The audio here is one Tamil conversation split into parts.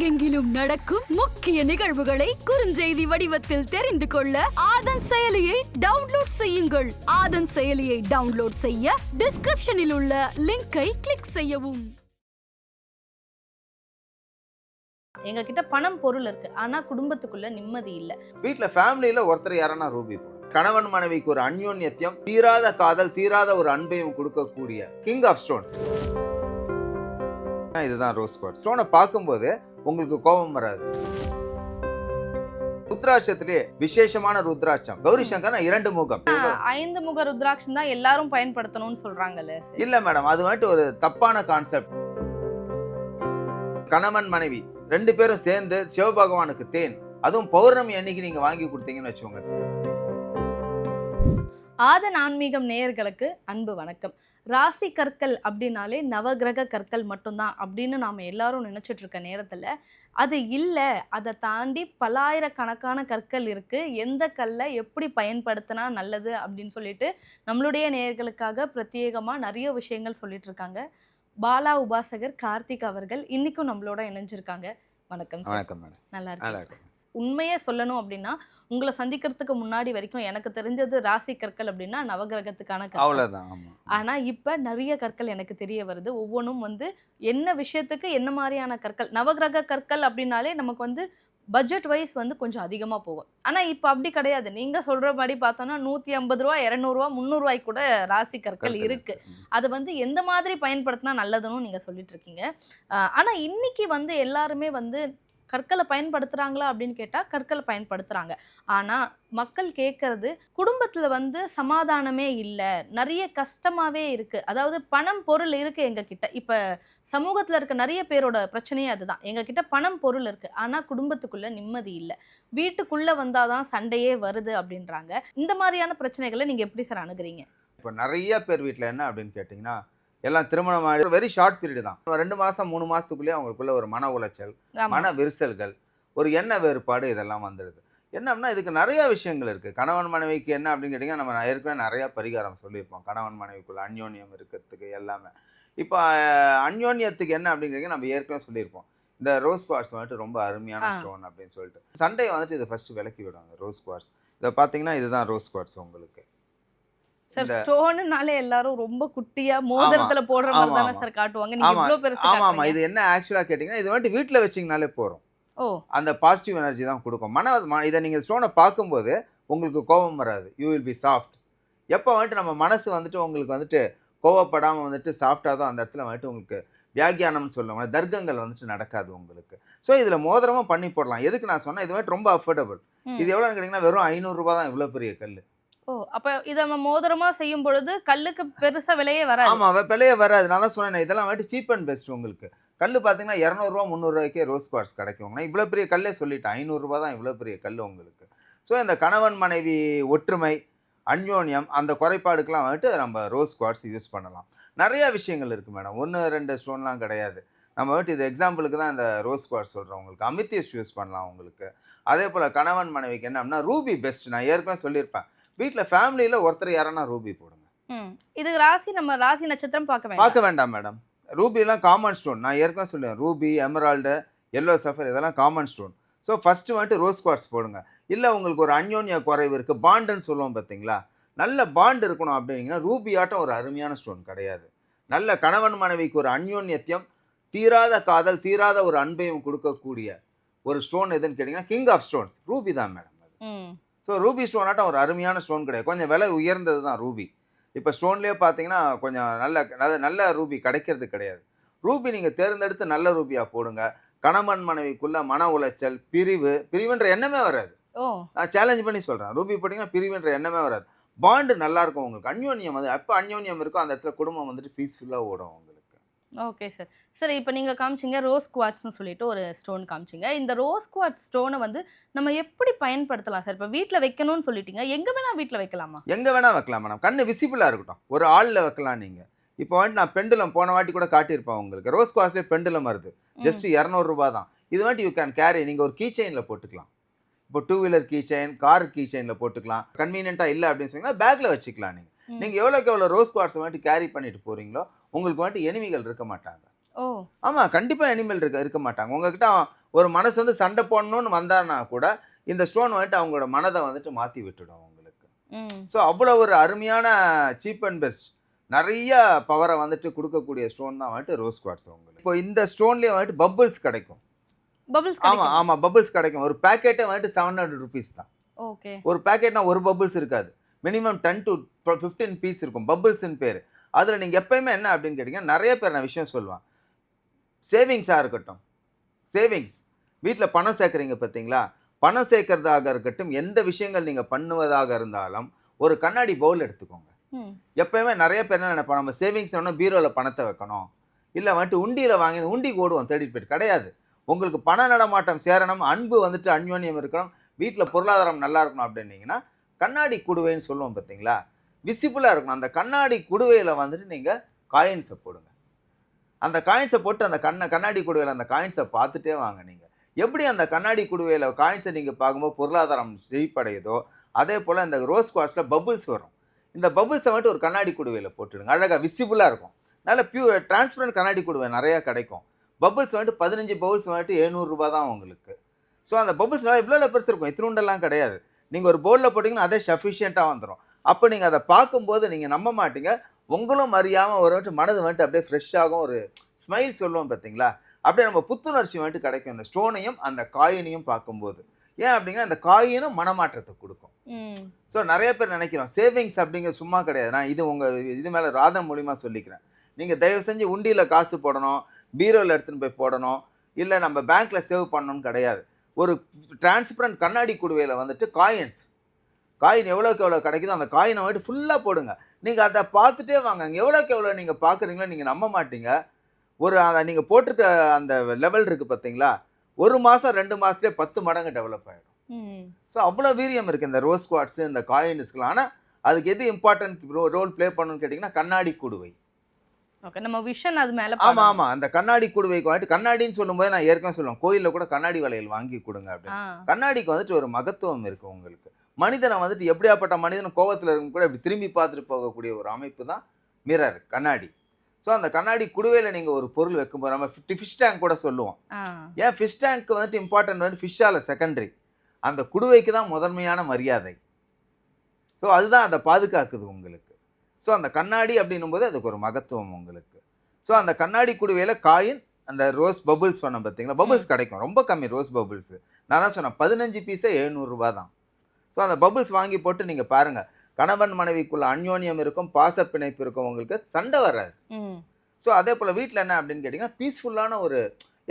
உலகெங்கிலும் நடக்கும் முக்கிய நிகழ்வுகளை குறுஞ்செய்தி வடிவத்தில் தெரிந்து கொள்ள ஆதன் செயலியை டவுன்லோட் செய்யுங்கள். ஆதன் செயலியை டவுன்லோட் செய்ய டிஸ்கிரிப்ஷனில் உள்ள லிங்கை கிளிக் செய்யவும். எங்க கிட்ட பணம் பொருள் இருக்கு. ஆனா குடும்பத்துக்குள்ள நிம்மதி இல்ல. வீட்ல ஃபேமிலியில ஒருத்தர் யாரனா ரூபி கணவன் மனைவிக்கு ஒரு அந்யோன்யத்தியம் தீராத காதல் தீராத ஒரு அன்பையும் கொடுக்கக்கூடிய கிங் ஆஃப் ஸ்டோன்ஸ் இதுதான் ரோஸ் குவாட் ஸ்டோனை பார்க்கும்போது உங்களுக்கு கோபம் வராது. ருத்ராட்சத்திலே விசேஷமான ருத்ராட்சம். கௌரி சங்கர் இரண்டு முகம். ஐந்து முக ருத்ராட்சம் தான் எல்லாரும் பயன்படுத்தணும்னு சொல்றாங்கல்ல. இல்ல மேடம் அது வந்துட்டு ஒரு தப்பான கான்செப்ட் கணவன் மனைவி ரெண்டு பேரும் சேர்ந்து சிவபகவானுக்கு தேன். அதுவும் பௌர்ணமி அன்னைக்கு நீங்க வாங்கி கொடுத்தீங்கன்னு வச்சுக்கோங்க. ஆதன் ஆன்மீகம் நேயர்களுக்கு அன்பு வணக்கம். ராசி கற்கள் அப்படின்னாலே நவகிரக கற்கள் மட்டும்தான் அப்படின்னு நாம எல்லாரும் நினைச்சிட்டு இருக்க நேரத்துல அது இல்லை. அதை தாண்டி பல்லாயிரக்கணக்கான கற்கள் இருக்கு. எந்த கல்லை எப்படி பயன்படுத்தினா நல்லது அப்படின்னு சொல்லிட்டு நம்மளுடைய நேயர்களுக்காக பிரத்யேகமா நிறைய விஷயங்கள் சொல்லிட்டு இருக்காங்க. பாலா உபாசகர் கார்த்திக் அவர்கள் இன்னைக்கும் நம்மளோட இணைஞ்சிருக்காங்க. வணக்கம் வணக்கம் நல்லா இருக்கு உண்மையே சொல்லணும் அப்படின்னா உங்களை சந்திக்கிறதுக்கு முன்னாடி வரைக்கும் எனக்கு தெரிஞ்சது ராசி கற்கள் அப்படின்னா நவகிரகத்துக்கான கற்கள். அவ்வளவுதான் ஆமா. ஆனா இப்ப நிறைய கற்கள் எனக்கு தெரிய வருது. ஒவ்வொன்றும் வந்து என்ன விஷயத்துக்கு என்ன மாதிரியான கற்கள்? நவகிரக கற்கள் அப்படின்னாலே நமக்கு வந்து பட்ஜெட் வைஸ் வந்து கொஞ்சம் அதிகமா போகும். ஆனா இப்ப அப்படி கிடையாது. நீங்க சொல்ற மாதிரி பார்த்தோம்னா நூத்தி ஐம்பது ரூபா இரநூறுவா முந்நூறுவாய்க்கு கூட ராசி கற்கள் கற்கள் இருக்கு. ம். அது வந்து எந்த மாதிரி பயன்படுத்தினா நல்லதுன்னு நீங்க சொல்லிட்டு இருக்கீங்க. ஆஹ் ஆனா இன்னைக்கு வந்து எல்லாருமே வந்து கற்களை பயன்படுத்துகிறாங்களா அப்படின்னு கேட்டால் கற்களை பயன்படுத்துகிறாங்க ஆனால் மக்கள் கேட்கறது குடும்பத்தில் வந்து சமாதானமே இல்லை. நிறைய கஷ்டமாவே இருக்கு. அதாவது பணம் பொருள் இருக்குது எங்க கிட்ட சமூகத்தில் இருக்க நிறைய பேரோட பிரச்சனையே அதுதான். எங்க கிட்ட பணம் பொருள் இருக்குது ஆனால் குடும்பத்துக்குள்ளே நிம்மதி இல்லை. வீட்டுக்குள்ளே வந்தால் தான் சண்டையே வருது அப்படின்றாங்க. இந்த மாதிரியான பிரச்சனைகளை நீங்கள் எப்படி சார் அணுகுறீங்க? இப்போ நிறைய பேர் வீட்டில் என்ன அப்படின்னு கேட்டிங்கன்னா எல்லாம் திருமணம் ஆகி வெரி ஷார்ட் பீரியட் தான். ரெண்டு மாதம் மூணு மாதத்துக்குள்ளேயே அவங்களுக்குள்ள ஒரு மன உளைச்சல். மன விரிசல்கள் ஒரு எண்ண வேறுபாடு இதெல்லாம் வந்துடுது. என்னம்னா இதுக்கு நிறைய விஷயங்கள் இருக்குது கணவன் மனைவிக்கு என்ன அப்படின்னு கேட்டிங்கன்னா நம்ம ஏற்கனவே நிறையா பரிகாரம் சொல்லியிருப்போம். கணவன் மனைவிக்குள்ள அந்யோன்யம் இருக்கிறதுக்கு எல்லாமே. இப்போ அந்யோன்யத்துக்கு என்ன அப்படிங்கிறத நம்ம ஏற்கனவே சொல்லியிருப்போம். இந்த ரோஸ் குவார்ட்ஸ் வந்துட்டு ரொம்ப அருமையான. ஸ்டோன் அப்படின்னு சொல்லிட்டு. சண்டையை வந்துட்டு இதை ஃபர்ஸ்ட் விலக்கி விடும் அந்த ரோஸ் குவார்ட்ஸ் இதை பார்த்தீங்கன்னா இதுதான் ரோஸ் குவார்ட்ஸ் உங்களுக்கு. சார் ஸ்டோனுனாலே எல்லாரும் ரொம்ப குட்டியா மோதிரத்துல போடுற மாதிரி தானே. சார் காட்டுவாங்க? நீங்க இவ்ளோ பெருசு ஆமா ஆமா. இது என்ன ஆக்சுவலாக கேட்டிங்கன்னா இது வந்துட்டு வீட்டில் வச்சிங்கனாலே போகிறோம் ஓ. அந்த பாசிட்டிவ் எனர்ஜி தான் கொடுக்கும். மன இதை நீங்கள் ஸ்டோனை பார்க்கும்போது உங்களுக்கு கோபம் வராது. யூ வில் பி சாஃப்ட் எப்போ வந்துட்டு நம்ம மனசு வந்துட்டு உங்களுக்கு வந்துட்டு கோவப்படாமல் வந்துட்டு சாஃப்டாக தான் அந்த இடத்துல வந்துட்டு உங்களுக்கு வியாக்கியானம்னு சொல்லுவாங்க. தர்க்கங்கள் வந்துட்டு நடக்காது உங்களுக்கு. ஸோ இதில் மோதிரமும் பண்ணி போடலாம். எதுக்கு நான் சொன்னேன்? இது வந்துட்டு ரொம்ப அஃபோர்டபுள். இது எவ்வளோன்னு கேட்டிங்கன்னா வெறும் ஐநூறுரூபா தான் இவ்வளோ பெரிய கல் ஓ அப்ப இத நம்ம மோதிரமா செய்யும் பொழுது கல்லுக்கு பெருசா விலையே வராது. ஆமாம் விலையே வராது. நான் தான் சொன்னேன் இதெல்லாம் வந்துட்டு சீப் அண்ட் பெஸ்ட் உங்களுக்கு. கல் பார்த்தீங்கன்னா இரநூறுவா முந்நூறுரூவாய்க்கே ரோஸ் குவார்ட்ஸ் கிடைக்கும். நான் இவ்வளோ பெரிய கல்லே சொல்லிட்டேன். ஐநூறுரூவா தான் இவ்வளோ பெரிய கல் உங்களுக்கு. ஸோ இந்த கணவன் மனைவி ஒற்றுமை அன்யோன்யம் அந்த குறைபாடுக்கெல்லாம் வந்துட்டு நம்ம ரோஸ் குவார்ட்ஸ் யூஸ் பண்ணலாம். நிறைய விஷயங்கள் இருக்குது மேடம் ஒன்று ரெண்டு ஸ்டோன்லாம் கிடையாது. நம்ம வந்துட்டு இது எக்ஸாம்பிளுக்கு தான் இந்த ரோஸ் குவார்ட்ஸ் சொல்கிறோம் உங்களுக்கு. அமித்தியஸ் யூஸ் பண்ணலாம் உங்களுக்கு. அதே போல் கணவன் மனைவிக்கு என்ன அப்படின்னா ரூபி பெஸ்ட் நான் ஏற்கனவே சொல்லியிருப்பேன். வீட்டில் ஃபேமிலியில் ஒருத்தர் யாரனா ரூபி போடுங்க. இது ராசி நம்ம ராசி நட்சத்திரம் பார்க்க வேண்டாம். பார்க்க வேண்டாம் மேடம். ரூபிலாம் காமன் ஸ்டோன் நான் ஏற்கனவே சொல்லுவேன் ரூபி எமரால்டு எல்லோ சஃபர் இதெல்லாம் காமன் ஸ்டோன் ஸோ ஃபஸ்ட்டு வந்துட்டு ரோஸ் குவார்ட்ஸ் போடுங்க. இல்லை உங்களுக்கு ஒரு அந்யோன்ய குறைவு இருக்குது பாண்டுன்னு சொல்லுவோம் பார்த்தீங்களா நல்ல பாண்ட் இருக்கணும் அப்படின்னீங்கன்னா ரூபி ஆட்டம் ஒரு அருமையான ஸ்டோன் கிடையாது. நல்ல கணவன் மனைவிக்கு ஒரு அந்யோன்யத்தியம் தீராத காதல் தீராத ஒரு அன்பையும் கொடுக்கக்கூடிய ஒரு ஸ்டோன் எதுன்னு கேட்டிங்கன்னா கிங் ஆஃப் ஸ்டோன்ஸ் ரூபி தான் மேடம் அது. ஸோ ரூபி ஸ்டோன் ஆட்டம் ஒரு அருமையான ஸ்டோன் கிடையாது. கொஞ்சம் விலை உயர்ந்தது தான் ரூபி இப்போ ஸ்டோன்லேயே பார்த்தீங்கன்னா கொஞ்சம் நல்ல நல்ல நல்ல ரூபி கிடைக்கிறது கிடையாது. ரூபி நீங்கள் தேர்ந்தெடுத்து நல்ல ரூபியாக போடுங்க. கணவன் மனைவிக்குள்ள மன உளைச்சல் பிரிவு பிரிவுன்ற எண்ணமே வராது. நான் சேலஞ்ச் பண்ணி சொல்கிறேன் ரூபி போட்டிங்கன்னா பிரிவுன்ற எண்ணமே வராது. பாண்டு நல்லா இருக்கும் உங்களுக்கு. அந்யோன்யம் வந்து எப்போ அந்யோன்யம் இருக்கோ அந்த இடத்துல குடும்பம் வந்துட்டு பீஸ்ஃபுல்லாக ஓடும் உங்களுக்கு. ஓகே சார் சரி இப்போ நீங்கள் காமிச்சிங்க ரோஸ் குவாட்ஸ்னு சொல்லிட்டு ஒரு ஸ்டோன் காமிச்சிங்க. இந்த ரோஸ் குவாட்ஸ் ஸ்டோனை வந்து நம்ம எப்படி பயன்படுத்தலாம் சார் இப்போ வீட்டில் வைக்கணும்னு சொல்லிட்டீங்க. எங்கே வேணால் வீட்டில் வைக்கலாமா? எங்கே வேணால் வைக்கலாம் மேடம் கண்ணு விசிபிளாக இருக்கட்டும். ஒரு ஆளில் வைக்கலாம் நீங்கள் இப்போ வந்துட்டு நான் பெண்டுலம் போன வாட்டி கூட காட்டியிருப்பேன் உங்களுக்கு. ரோஸ் குவாஸ்லேயே பெண்டுலம் வருது. ஜஸ்ட் இரநூறுபா தான். இது வந்துட்டு யூ கேன் கேரி நீங்கள் ஒரு கீ செயினில் போட்டுக்கலாம். இப்போ two wheeler key chain car key செயினில் போட்டுக்கலாம். கன்வீனியண்ட்டாக இல்லை அப்படின்னு சொன்னீங்கன்னா பேக்கில் வச்சுக்கலாம் நீங்கள். நீங்கள் எவ்வளோக்கு எவ்வளோ ரோஸ் குவார்ட்ஸ் வந்துட்டு கேரி பண்ணிட்டு போகிறீங்களோ உங்களுக்கு வந்துட்டு எனிமிகள் இருக்க மாட்டாங்க. ஓ. ஆமாம் கண்டிப்பாக எனிமல் இருக்க இருக்க மாட்டாங்க. உங்ககிட்ட ஒரு மனசு வந்து சண்டை போடணும்னு வந்தான்னா கூட இந்த ஸ்டோன் வந்துட்டு அவங்களோட மனதை வந்துட்டு மாற்றி விட்டுடும் அவங்களுக்கு ம். ஸோ அவ்வளோ ஒரு அருமையான சீப் அண்ட் பெஸ்ட் நிறைய பவரை வந்துட்டு கொடுக்கக்கூடிய ஸ்டோன் தான் வந்துட்டு ரோஸ் குவாட்ஸ் உங்களுக்கு. இப்போ இந்த ஸ்டோன்லேயே வந்துட்டு பபிள்ஸ் கிடைக்கும். பபிள்ஸ் ஆமாம் ஆமாம் பபிள்ஸ் கிடைக்கும். ஒரு பேக்கெட்டே வந்துட்டு செவன் ஹண்ட்ரட் ருபீஸ் தான். ஓகே. ஒரு பேக்கெட்னா ஒரு பபிள்ஸ் இருக்காது. Minimum ten to fifteen piece இருக்கும். பபிள்ஸ்னு பேர். அதில் நீங்கள் எப்பயுமே என்ன அப்படின்னு கேட்டிங்கன்னா நிறைய பேர் நான் விஷயம் சொல்லுவேன். சேவிங்ஸாக இருக்கட்டும். சேவிங்ஸ் வீட்டில் பணம் சேர்க்குறீங்க பார்த்தீங்களா? பணம் சேர்க்கறதாக இருக்கட்டும் எந்த விஷயங்கள் நீங்கள் பண்ணுவதாக இருந்தாலும் ஒரு கண்ணாடி பவுல் எடுத்துக்கோங்க. எப்பயுமே நிறைய பேர் என்ன நினைப்போம் நம்ம சேவிங்ஸ் பீரோவில் பணத்தை வைக்கணும். இல்லை வந்துட்டு உண்டியில் வாங்கி உண்டிக்கு ஓடுவோம் தேடிட்டு போயிட்டு. கிடையாது. உங்களுக்கு பண நடமாட்டம் சேரணும் அன்பு வந்துட்டு அந்யோன்யம் இருக்கணும். வீட்டில் பொருளாதாரம் நல்லா இருக்கணும் அப்படின்னீங்கன்னா கண்ணாடி குடுவைன்னு சொல்லுவோம் பார்த்தீங்களா? விசிபிளாக இருக்கணும். அந்த கண்ணாடி குடுவையில் வந்துட்டு நீங்கள் காயின்ஸை போடுங்க. அந்த காயின்ஸை போட்டு அந்த கண்ணை கண்ணாடி குடுவையில் அந்த காயின்ஸை பார்த்துட்டே வாங்க நீங்கள் எப்படி அந்த கண்ணாடி குடுவையில் காயின்ஸை நீங்கள் பார்க்கும்போது பொருளாதாரம் செழிப்படையுதோ அதே போல் இந்த ரோஸ் குவாட்ஸில் பபுள்ஸ் வரும். இந்த பபுள்ஸை வந்துட்டு ஒரு கண்ணாடி குடுவையில் போட்டுடுங்க. அழகாக விசிபிளாக இருக்கும். நல்ல பியூர் டிரான்ஸ்பரண்ட் கண்ணாடி குடுவை நிறையா கிடைக்கும். பபுள்ஸ் வந்துட்டு பதினஞ்சு பபுள்ஸ் வந்துட்டு எழுநூறுபா தான் உங்களுக்கு. ஸோ அந்த பபுள்ஸ்னால இவ்வளோ பெருசு இருக்கும். இத்தினுண்டெல்லாம் கிடையாது. நீங்கள் ஒரு போர்டில் போட்டிங்கன்னா அதே சஃபிஷியண்ட்டாக வந்துடும் அப்போ நீங்கள் அதை பார்க்கும்போது நீங்கள் நம்ப மாட்டீங்க. உங்களும் அறியாமல் ஒரு வந்துட்டு மனது வந்துட்டு அப்படியே ஃப்ரெஷ்ஷாகும் ஒரு ஸ்மைல் சொல்லுவோம் பார்த்தீங்களா? அப்படியே நம்ம புத்துணர்ச்சி வந்துட்டு கிடைக்கும். இந்த ஸ்டோனையும் அந்த காயினையும் பார்க்கும்போது. ஏன் அப்படிங்கன்னா அந்த காயினும் மனமாற்றத்தை கொடுக்கும். ஸோ நிறைய பேர் நினைக்கிறோம் சேவிங்ஸ் அப்படிங்கிற சும்மா கிடையாது. நான் இது உங்கள் இது மேலே ராதம் மூலிமா சொல்லிக்கிறேன். நீங்கள் தயவு செஞ்சு உண்டியில் காசு போடணும் பீரோவில் எடுத்துன்னு போய் போடணும். இல்லை நம்ம பேங்க்கில் சேவ் பண்ணணும்னு கிடையாது. ஒரு டிரான்ஸ்பரண்ட் கண்ணாடி குடுவையில் வந்துட்டு காயின்ஸ் காயின் எவ்வளோக்கு எவ்வளோ கிடைக்குதோ அந்த காயினை வந்துட்டு ஃபுல்லாக போடுங்க. நீங்கள் அதை பார்த்துட்டே வாங்க. அங்கே எவ்வளோக்கு எவ்வளோ நீங்கள் பார்க்குறீங்களோ நீங்கள் நம்ப மாட்டீங்க. ஒரு அதை நீங்கள் போட்டிருக்க அந்த லெவல் இருக்குது பார்த்தீங்களா ஒரு மாதம் ரெண்டு மாதத்துலேயே பத்து மடங்கு டெவலப் ஆகிடும் ஸோ அவ்வளோ வீரியம் இருக்குது இந்த ரோஸ் குவாட்ஸு இந்த காயின்ஸ்க்குலாம் ஆனால் அதுக்கு எது இம்பார்ட்டன்ட் ரோல் ப்ளே பண்ணணும்னு கேட்டிங்கன்னா கண்ணாடி குடுவை. ஓகே நம்ம விஷன் அது மேல ஆமாம். ஆமாம் அந்த கண்ணாடி குடுவைக்கு வந்துட்டு கண்ணாடின்னு சொல்லும்போது நான் ஏற்கனவே சொல்லுவேன் கோயிலில் கூட கண்ணாடி வளையல் வாங்கி கொடுங்க அப்படின்னு. கண்ணாடிக்கு வந்துட்டு ஒரு மகத்துவம் இருக்கு உங்களுக்கு. மனிதனை வந்துட்டு எப்படியாப்பட்ட மனிதன் கோவத்தில் இருக்கும் கூட இப்படி திரும்பி பார்த்துட்டு போகக்கூடிய ஒரு அமைப்பு தான் மிரர் கண்ணாடி. ஸோ அந்த கண்ணாடி குடுவையில் நீங்கள் ஒரு பொருள் வைக்கும்போது நம்ம ஃபிஷ் டேங்க் கூட சொல்லுவோம். ஏன் ஃபிஷ் டேங்க் வந்துட்டு இம்பார்ட்டன்ட் வந்து ஃபிஷ்ஷால் செகண்டரி அந்த குடுவைக்கு தான் முதன்மையான மரியாதை. ஸோ அதுதான் அதை பாதுகாக்குது உங்களுக்கு. ஸோ அந்த கண்ணாடி அப்படின்னும் போது அதுக்கு ஒரு மகத்துவம் உங்களுக்கு. ஸோ அந்த கண்ணாடி குடுவையில் காயின் அந்த ரோஸ் பபுள்ஸ் சொன்னேன் பார்த்தீங்களா பபுள்ஸ் கிடைக்கும். ரொம்ப கம்மி ரோஸ் பபுள்ஸ் நான் தான் சொன்னேன் பதினஞ்சு பீஸே எழுநூறுபா தான். ஸோ அந்த பபுள்ஸ் வாங்கி போட்டு நீங்கள் பாருங்கள் கணவன் மனைவிக்குள்ள அந்யோன்யம் இருக்கும் பாச பிணைப்பு இருக்கும் உங்களுக்கு சண்டை வராது. ஸோ அதே போல் வீட்டில் என்ன அப்படின்னு கேட்டிங்கன்னா பீஸ்ஃபுல்லான ஒரு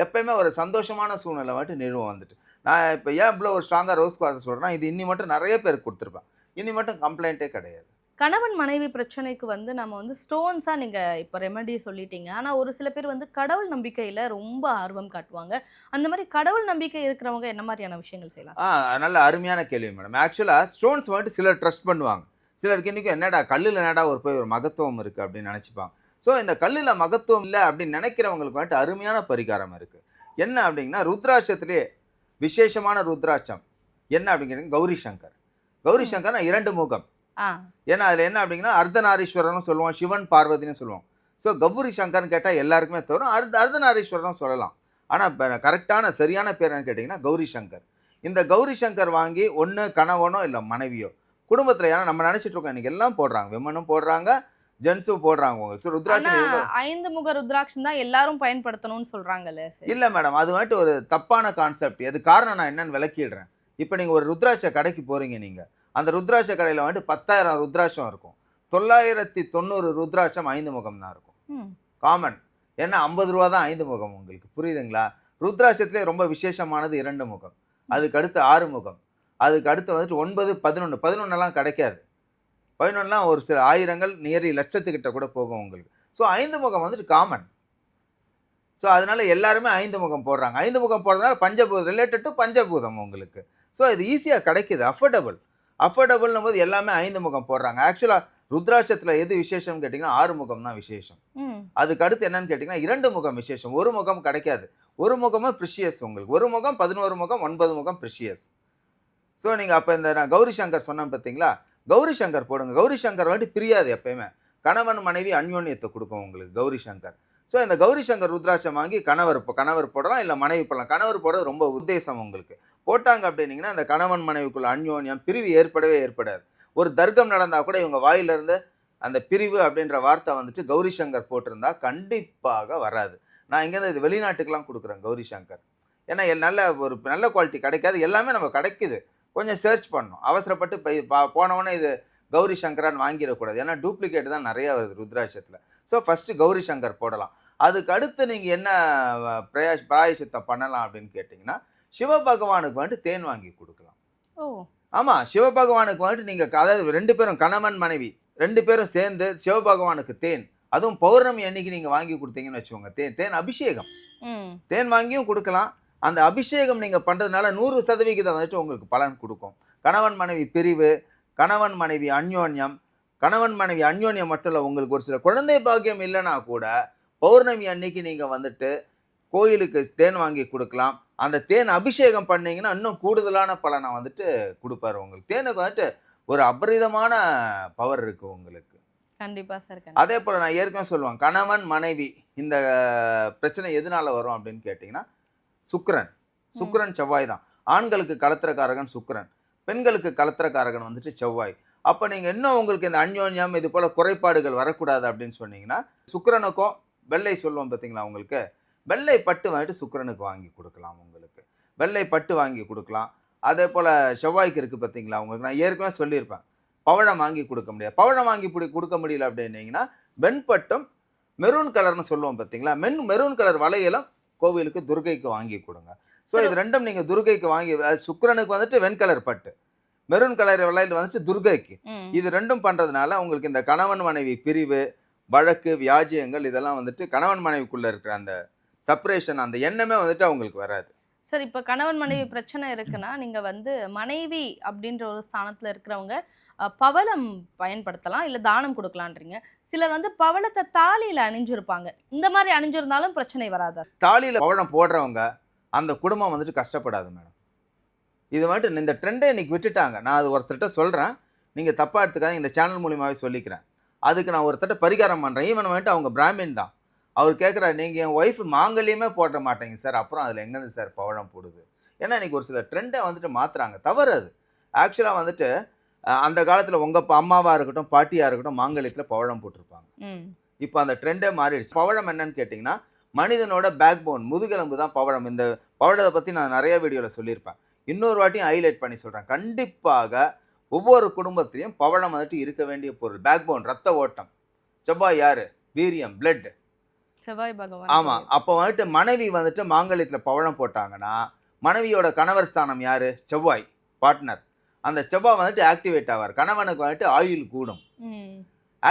எப்பயுமே ஒரு சந்தோஷமான சூழ்நிலை வந்துட்டு நிறுவம் வந்துட்டு. நான் இப்போ ஏன் இவ்வளோ ஒரு ஸ்ட்ராங்காக ரோஸ் குவார்டர் சொல்கிறேன்னா இது இன்னி மட்டும் நிறைய பேருக்கு கொடுத்துருப்பேன். இன்னி மட்டும் கம்ப்ளைண்ட்டே கிடையாது. கணவன் மனைவி பிரச்சனைக்கு வந்து நம்ம வந்து ஸ்டோன்ஸாக நீங்கள் இப்போ ரெமெடி சொல்லிட்டீங்க. ஆனால் ஒரு சில பேர் வந்து கடவுள் நம்பிக்கையில் ரொம்ப ஆர்வம் காட்டுவாங்க. அந்த மாதிரி கடவுள் நம்பிக்கை இருக்கிறவங்க என்ன மாதிரியான விஷயங்கள் செய்யலாம்? ஆ நல்ல அருமையான கேள்வி மேடம் ஆக்சுவலாக ஸ்டோன்ஸ் வந்துட்டு சிலர் ட்ரஸ்ட் பண்ணுவாங்க. சிலருக்கு இன்றைக்கும் என்னடா கல்லில் என்னடா ஒரு போய் ஒரு மகத்துவம் இருக்குது அப்படின்னு நினச்சிப்பாங்க. ஸோ இந்த கல்லில் மகத்துவம் இல்லை அப்படின்னு நினைக்கிறவங்களுக்கு வந்துட்டு அருமையான பரிகாரம் இருக்குது என்ன அப்படிங்கன்னா ருத்ராட்சத்திலே விசேஷமான ருத்ராட்சம். என்ன அப்படிங்கிறது கௌரி சங்கர் கௌரி சங்கர்னா இரண்டு முகம். ஏன்னா அதில் என்ன அப்படிங்கன்னா அர்த்தநாரீஸ்வரர்னு சொல்லுவோம் சிவன் பார்வதினு சொல்லுவோம். ஸோ கௌரி சங்கர்னு கேட்டால் எல்லாருக்குமே தரும் அர்த்த அர்த்தநாரீஸ்வரர்னு சொல்லலாம். ஆனால் கரெக்டான சரியான பேர் என்னன்னு கேட்டிங்கன்னா கௌரி சங்கர். இந்த கௌரி சங்கர் வாங்கி ஒன்று கணவனோ இல்லை மனைவியோ குடும்பத்தில் ஏன்னா நம்ம நினச்சிட்டு இருக்கோம் இன்னைக்கு எல்லாம் போடுறாங்க. விமனும் போடுறாங்க ஜென்ஸும் போடுறாங்க உங்களுக்கு ஸோ ருத்ராட்சம் ஐந்து முக ருத்ராட்சம் தான் எல்லாரும் பயன்படுத்தணும்னு சொல்றாங்கல்ல சரி. இல்லை மேடம் அது வந்துட்டு ஒரு தப்பான கான்செப்ட் அது காரணம் நான் என்னன்னு விளக்கிடுறேன். இப்போ நீங்கள் ஒரு ருத்ராட்ச கடைக்கு போகிறீங்க நீங்கள் அந்த ருத்ராட்ச கடையில் வந்துட்டு பத்தாயிரம் ருத்ராட்சம் இருக்கும். தொள்ளாயிரத்தி தொண்ணூறு ருத்ராட்சம் ஐந்து முகம் தான் இருக்கும் காமன் ஏன்னா ஐம்பது ரூபா தான் ஐந்து முகம் உங்களுக்கு. புரியுதுங்களா? ருத்ராட்சத்திலே ரொம்ப விசேஷமானது இரண்டு முகம். அதுக்கு அடுத்து ஆறு முகம். அதுக்கு அடுத்து வந்துட்டு ஒன்பது பதினொன்று பதினொன்னெல்லாம் கிடைக்காது. பதினொன்றுலாம் ஒரு சில ஆயிரங்கள் நியர்லி லட்சத்துக்கிட்ட கூட போகும் உங்களுக்கு. ஸோ ஐந்து முகம் வந்துட்டு காமன் ஸோ அதனால எல்லாருமே ஐந்து முகம் போடுறாங்க. ஐந்து முகம் போடுறதுனால பஞ்சபூதம் ரிலேட்டட் டு பஞ்சபூதம் உங்களுக்கு. ஸோ இது ஈஸியாக கிடைக்குது அஃபோர்டபுள் அஃபோர்டபுள்னும் போது எல்லாமே ஐந்து முகம் போடுறாங்க. ஆக்சுவலாக ருத்ராட்சத்தில் எது விசேஷம்னு கேட்டிங்கன்னா ஆறு முகம் தான் விசேஷம். அதுக்கு அடுத்து என்னன்னு கேட்டிங்கன்னா இரண்டு முகம் விசேஷம். ஒரு முகம் கிடைக்காது. ஒரு முகமும் ப்ரிஷியஸ் உங்களுக்கு. ஒரு முகம் பதினோரு முகம் ஒன்பது முகம் ப்ரிஷியஸ் ஸோ நீங்கள் அப்போ இந்த நான் கௌரி சங்கர் சொன்னேன் பார்த்தீங்களா கௌரி சங்கர் போடுங்க. கௌரி சங்கர் வந்துட்டு பிரியாது எப்பயுமே. கணவன் மனைவி அந்யோன்யத்தை கொடுக்கும் உங்களுக்கு கௌரி சங்கர். ஸோ இந்த கௌரி சங்கர் ருத்ராட்சம் வாங்கி கணவர் இப்போ கணவர் போடலாம் இல்லை மனைவி போடலாம். கணவர் போடுறது ரொம்ப உத்தேசம் உங்களுக்கு. போட்டாங்க அப்படின்னீங்கன்னா அந்த கணவன் மனைவிக்குள்ள அந்யோன்யம் பிரிவு ஏற்படவே ஏற்படாது. ஒரு தர்க்கம் நடந்தால் கூட இவங்க வாயிலிருந்து அந்த பிரிவு அப்படின்ற வார்த்தை வந்துட்டு கௌரி சங்கர் போட்டிருந்தா கண்டிப்பாக வராது. நான் இங்கேருந்து இது வெளிநாட்டுக்கெல்லாம் கொடுக்குறேன் கௌரி சங்கர். ஏன்னா நல்ல ஒரு நல்ல குவாலிட்டி கிடைக்காது. எல்லாமே நம்ம கிடைக்குது. கொஞ்சம் சர்ச் பண்ணணும். அவசரப்பட்டு போய் பா- போனவொடனே இது கௌரி சங்கரான்னு வாங்கிடக்கூடாது. ஏன்னா டூப்ளிகேட் தான் நிறைய வருது ருத்ராட்சத்தில். ஸோ ஃபஸ்ட்டு கௌரி சங்கர் போடலாம். அதுக்கு அடுத்து நீங்கள் என்ன பிரயா பிராயசித்தம் பண்ணலாம் அப்படின்னு கேட்டிங்கன்னா சிவபகவானுக்கு வந்துட்டு தேன் வாங்கி கொடுக்கலாம். ஓ. ஆமாம் சிவபகவானுக்கு வந்துட்டு நீங்கள் அதாவது ரெண்டு பேரும் கணவன் மனைவி ரெண்டு பேரும் சேர்ந்து சிவபகவானுக்கு தேன் அதுவும் பௌர்ணமி அன்னைக்கு நீங்கள் வாங்கி கொடுத்தீங்கன்னு வச்சுக்கோங்க. தேன் தேன் அபிஷேகம். தேன் வாங்கியும் கொடுக்கலாம். அந்த அபிஷேகம் நீங்கள் பண்ணுறதுனால நூறு சதவிகிதம் வந்துட்டு உங்களுக்கு பலன் கொடுக்கும். கணவன் மனைவி பிரிவு கணவன் மனைவி அந்யோன்யம் கணவன் மனைவி அந்யோன்யம் மட்டும் இல்லை உங்களுக்கு ஒரு சில குழந்தை பாக்கியம் இல்லைன்னா கூட பௌர்ணமி அன்னைக்கு நீங்கள் வந்துட்டு கோயிலுக்கு தேன் வாங்கி கொடுக்கலாம். அந்த தேன் அபிஷேகம் பண்ணீங்கன்னா இன்னும் கூடுதலான பலனை வந்துட்டு கொடுப்பாரு உங்களுக்கு. தேனுக்கு வந்துட்டு ஒரு அபரிதமான பவர் இருக்குது உங்களுக்கு. கண்டிப்பா சார் அதே போல் நான் ஏற்கனவே சொல்லுவேன் கணவன் மனைவி இந்த பிரச்சனை எதனால வரும் அப்படின்னு கேட்டிங்கன்னா சுக்கிரன். சுக்கிரன் செவ்வாய் தான். ஆண்களுக்கு கலத்திரக்காரகன் சுக்கிரன். பெண்களுக்கு கலத்திரக்காரகன் வந்துட்டு செவ்வாய். அப்போ நீங்கள் இன்னும் உங்களுக்கு இந்த அந்யோன்யம் இது போல் குறைபாடுகள் வரக்கூடாது அப்படின்னு சொன்னீங்கன்னா சுக்கரனுக்கும் வெள்ளை சொல்லுவோம் பார்த்தீங்களா உங்களுக்கு? வெள்ளை பட்டு வாங்கிட்டு சுக்கரனுக்கு வாங்கி கொடுக்கலாம் உங்களுக்கு. வெள்ளை பட்டு வாங்கி கொடுக்கலாம். அதே போல் செவ்வாய்க்கு இருக்குது பார்த்தீங்களா உங்களுக்கு? நான் ஏற்கனவே சொல்லியிருப்பேன். பவழம் வாங்கி கொடுக்க முடியாது. பவழம் வாங்கி பிடி கொடுக்க முடியல அப்படின்னீங்கன்னா வெண்பட்டம் மெரூன் கலர்னு சொல்லுவோம் பார்த்தீங்களா மென் மெரூன் கலர் வளையலும் கோவிலுக்கு துர்கைக்கு வாங்கி கொடுங்க. ஸோ இது ரெண்டும் நீங்கள் துர்கைக்கு வாங்கி சுக்கிரனுக்கு வந்துட்டு வெண்கலர் பட்டு. மெரூன் கலர் வளையல் வந்துட்டு துர்கைக்கு. இது ரெண்டும் பண்ணுறதுனால உங்களுக்கு இந்த கணவன் மனைவி பிரிவு வழக்கு வியாஜியங்கள் இதெல்லாம் வந்துட்டு கணவன் மனைவிக்குள்ளே இருக்கிற அந்த செப்பரேஷன் அந்த எண்ணமே வந்துட்டு அவங்களுக்கு வராது. சார் இப்போ கணவன் மனைவி பிரச்சனை இருக்குன்னா நீங்க வந்து மனைவி அப்படின்ற ஒரு ஸ்தானத்துல இருக்கிறவங்க பவளம் பயன்படுத்தலாம் இல்லை தானம் கொடுக்கலான்றீங்க. சிலர் வந்து பவளத்தை தாலியில் அணிஞ்சிருப்பாங்க. இந்த மாதிரி அணிஞ்சிருந்தாலும் பிரச்சனை வராது. தாலியில் பவளம் போடுறவங்க அந்த குடும்பம் வந்துட்டு கஷ்டப்படாது மேடம். இது வந்துட்டு இந்த ட்ரெண்டை இன்னைக்கு விட்டுட்டாங்க. நான் அது ஒருத்தர்கிட்ட சொல்கிறேன் நீங்கள் தப்பாக எடுத்துக்காதீங்க. இந்த சேனல் மூலியமாகவே சொல்லிக்கிறேன். அதுக்கு நான் ஒருத்தர்கிட்ட பரிகாரம் பண்ணுறேன் ஈவன் வந்துட்டு அவங்க பிராமின் தான். அவர் கேட்குறாரு நீங்கள் என் ஒய்ஃப் மாங்கல்யமே போட மாட்டேங்க சார். அப்புறம் அதில் எங்கேருந்து சார் பவழம் போடுது? ஏன்னா இன்றைக்கி ஒரு சில ட்ரெண்டை வந்துட்டு மாற்றுறாங்க தவறு அது. ஆக்சுவலாக வந்துட்டு அந்த காலத்தில் உங்கள் அம்மாவாக இருக்கட்டும் பாட்டியாக இருக்கட்டும் மாங்கல்யத்தில் பவழம் போட்டிருப்பாங்க. இப்போ அந்த ட்ரெண்டே மாறிடுச்சு. பவழம் என்னன்னு கேட்டிங்கன்னா மனிதனோட பேக் போன் முதுகெலும்பு தான் பவழம். இந்த பவழத்தை பற்றி நான் நிறைய வீடியோவில் சொல்லியிருப்பேன். இன்னொரு வாட்டியும் ஹைலைட் பண்ணி சொல்கிறேன் கண்டிப்பாக ஒவ்வொரு குடும்பத்திலையும் பவழம் வந்துட்டு இருக்க வேண்டிய பொருள். பேக் போன் ரத்த ஓட்டம். செவ்வாய் யாரு? வீரியம் பிளட் செவ்வாய் பகவான். ஆமாம் அப்போ வந்துட்டு மனைவி வந்துட்டு மாங்கல்யத்தில் பவழம் போட்டாங்கன்னா மனைவியோட கணவர் ஸ்தானம் யாரு? செவ்வாய் பார்ட்னர் அந்த செவ்வாய் வந்துட்டு ஆக்டிவேட் ஆவார். கணவனுக்கு வந்துட்டு ஆயுள் கூடும்.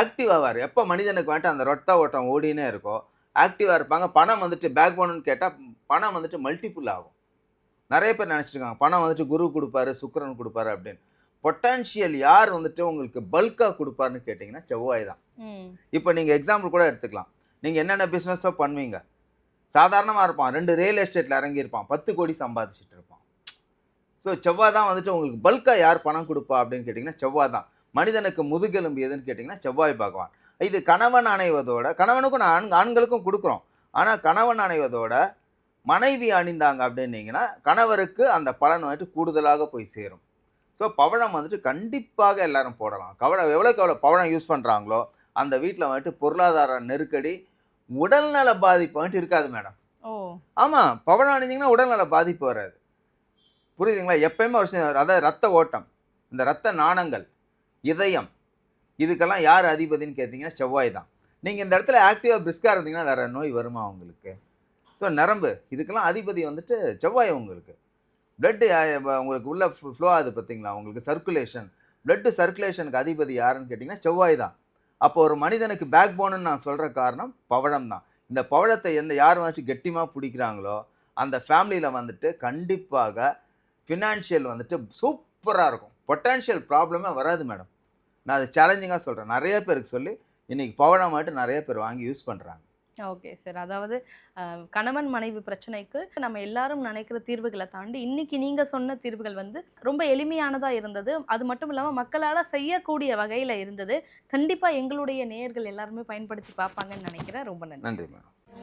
ஆக்டிவ் ஆவார். எப்போ மனிதனுக்கு வந்துட்டு அந்த ரத்த ஓட்டம் ஓடினே இருக்கோ ஆக்டிவாக இருப்பாங்க. பணம் வந்துட்டு பேக் போனுன்னு கேட்டால் பணம் வந்துட்டு மல்டிபிள் ஆகும். நிறைய பேர் நினச்சிருக்காங்க பணம் வந்துட்டு குரு கொடுப்பாரு சுக்கிரன் கொடுப்பாரு அப்படின்னு. பொட்டான்ஷியல் யார் வந்துட்டு உங்களுக்கு பல்காக கொடுப்பாருன்னு கேட்டிங்கன்னா செவ்வாய் தான். இப்போ நீங்கள் எக்ஸாம்பிள் கூட எடுத்துக்கலாம். நீங்கள் என்னென்ன பிஸ்னஸோ பண்ணுவீங்க? சாதாரணமாக இருப்பான். ரெண்டு ரியல் எஸ்டேட்டில் இறங்கியிருப்பான். பத்து கோடி சம்பாதிச்சிட்டு இருப்பான். ஸோ செவ்வாய் தான் வந்துட்டு உங்களுக்கு பல்காக யார் பணம் கொடுப்பா அப்படின்னு கேட்டிங்கன்னா செவ்வாய் தான் மனிதனுக்கு முதுகெலும்பு எதுன்னு கேட்டிங்கன்னா செவ்வாய் பகவான். இது கணவன் அணைவதோட கணவனுக்கும் நான் ஆண் ஆண்களுக்கும் கொடுக்குறோம். ஆனால் கணவன் அணைவதோட மனைவி அணிந்தாங்க அப்படின்னீங்கன்னா கணவருக்கு அந்த பலன் வந்துட்டு கூடுதலாக போய் சேரும். ஸோ பவழம் வந்துட்டு கண்டிப்பாக எல்லாரும் போடலாம். கவலை எவ்வளோக்கு எவ்வளோ பவழம் யூஸ் பண்ணுறாங்களோ அந்த வீட்டில் வந்துட்டு பொருளாதார நெருக்கடி உடல்நல பாதிப்பு வந்துட்டு இருக்காது மேடம். ஓ. ஆமாம் பவழம் அணிஞ்சிங்கன்னா உடல்நல பாதிப்பு வராது. புரியுதுங்களா? எப்பயுமே ஒரு ரத அதாவது ரத்த ஓட்டம் இந்த ரத்த நாணங்கள் இதயம் இதுக்கெல்லாம் யார் அதிபதின்னு கேட்டிங்கன்னா செவ்வாய் தான். நீங்கள் இந்த இடத்துல ஆக்டிவாக பிரிஸ்காக இருந்தீங்கன்னா வேறு நோய் வருமா உங்களுக்கு? ஸோ நரம்பு இதுக்கெல்லாம் அதிபதி வந்துட்டு செவ்வாய் உங்களுக்கு. பிளட்டு உங்களுக்கு உள்ள ஃப்ளோ ஆகுது பார்த்தீங்களா? உங்களுக்கு சர்க்குலேஷன் பிளட்டு சர்க்குலேஷனுக்கு அதிபதி யாருன்னு கேட்டிங்கன்னா செவ்வாய் தான். அப்போ ஒரு மனிதனுக்கு பேக் போனுன்னு நான் சொல்கிற காரணம் பவழம் தான். இந்த பவழத்தை எந்த யார் வந்துட்டு கெட்டிமாக பிடிக்கிறாங்களோ அந்த ஃபேமிலியில் வந்துட்டு கண்டிப்பாக ஃபினான்ஷியல் வந்துட்டு சூப்பராக இருக்கும். பொட்டான்ஷியல் ப்ராப்ளமே வராது மேடம் நான் அது சேலஞ்சிங்காக சொல்கிறேன் நிறைய பேருக்கு சொல்லி இன்றைக்கி பவழம் மட்டும் நிறைய பேர் வாங்கி யூஸ் பண்ணுறாங்க ஓகே சார் அதாவது கணவன் மனைவி பிரச்சனைக்கு நம்ம எல்லாரும் நினைக்கிற தீர்வுகளை தாண்டி இன்னைக்கு நீங்க சொன்ன தீர்வுகள் வந்து ரொம்ப எளிமையானதா இருந்தது. அது மட்டும் இல்லாம மக்களால செய்யக்கூடிய வகையில இருந்தது. கண்டிப்பா எங்களுடைய நேயர்கள் எல்லாருமே பயன்படுத்தி பார்ப்பாங்கன்னு நினைக்கிறேன். ரொம்ப நன்றி. நன்றி மேடம்